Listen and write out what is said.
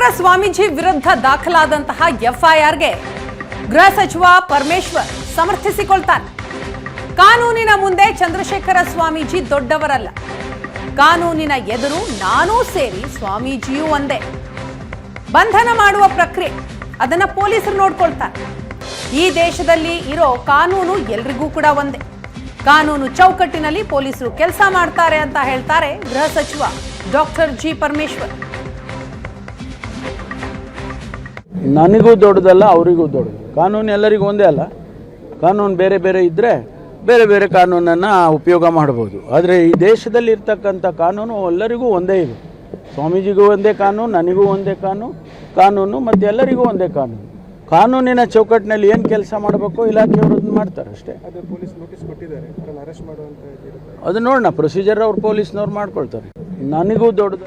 ಚಂದ್ರಶೇಖರ ಸ್ವಾಮೀಜಿ ವಿರುದ್ಧ ದಾಖಲಾದಂತಹ ಎಫ್ಐಆರ್ಗೆ ಗೃಹ ಸಚಿವ ಪರಮೇಶ್ವರ್ ಸಮರ್ಥಿಸಿಕೊಳ್ತಾರೆ. ಕಾನೂನಿನ ಮುಂದೆ ಚಂದ್ರಶೇಖರ ಸ್ವಾಮೀಜಿ ದೊಡ್ಡವರಲ್ಲ. ಕಾನೂನಿನ ಎದುರು ನಾನೂ ಸೇರಿ ಸ್ವಾಮೀಜಿಯೂ ಒಂದೇ. ಬಂಧನ ಮಾಡುವ ಪ್ರಕ್ರಿಯೆ ಅದನ್ನ ಪೊಲೀಸರು ನೋಡ್ಕೊಳ್ತಾರೆ. ಈ ದೇಶದಲ್ಲಿ ಇರೋ ಕಾನೂನು ಎಲ್ರಿಗೂ ಕೂಡ ಒಂದೇ. ಕಾನೂನು ಚೌಕಟ್ಟಿನಲ್ಲಿ ಪೊಲೀಸರು ಕೆಲಸ ಮಾಡ್ತಾರೆ ಅಂತ ಹೇಳ್ತಾರೆ ಗೃಹ ಸಚಿವ ಡಾಕ್ಟರ್ ಜಿ ಪರಮೇಶ್ವರ್. ನನಗೂ ದೊಡ್ಡದಲ್ಲ ಅವರಿಗೂ ದೊಡ್ಡದು. ಕಾನೂನು ಎಲ್ಲರಿಗೂ ಒಂದೇ ಅಲ್ಲ. ಕಾನೂನು ಬೇರೆ ಬೇರೆ ಇದ್ದರೆ ಬೇರೆ ಬೇರೆ ಕಾನೂನನ್ನು ಉಪಯೋಗ ಮಾಡ್ಬೋದು. ಆದರೆ ಈ ದೇಶದಲ್ಲಿ ಇರ್ತಕ್ಕಂಥ ಕಾನೂನು ಎಲ್ಲರಿಗೂ ಒಂದೇ ಇದೆ. ಸ್ವಾಮೀಜಿಗೂ ಒಂದೇ ಕಾನೂನು ನನಗೂ ಒಂದೇ ಕಾನೂನು ಕಾನೂನು ಮತ್ತು ಎಲ್ಲರಿಗೂ ಒಂದೇ ಕಾನೂನು. ಕಾನೂನಿನ ಚೌಕಟ್ಟಿನಲ್ಲಿ ಏನು ಕೆಲಸ ಮಾಡಬೇಕು ಇಲಾಖೆಯವರು ಮಾಡ್ತಾರೆ ಅಷ್ಟೇ. ಅದು ನೋಡೋಣ ಪ್ರೊಸೀಜರ್ ಅವ್ರು ಪೊಲೀಸ್ನವ್ರು ಮಾಡ್ಕೊಳ್ತಾರೆ. ನನಗೂ ದೊಡ್ಡದು.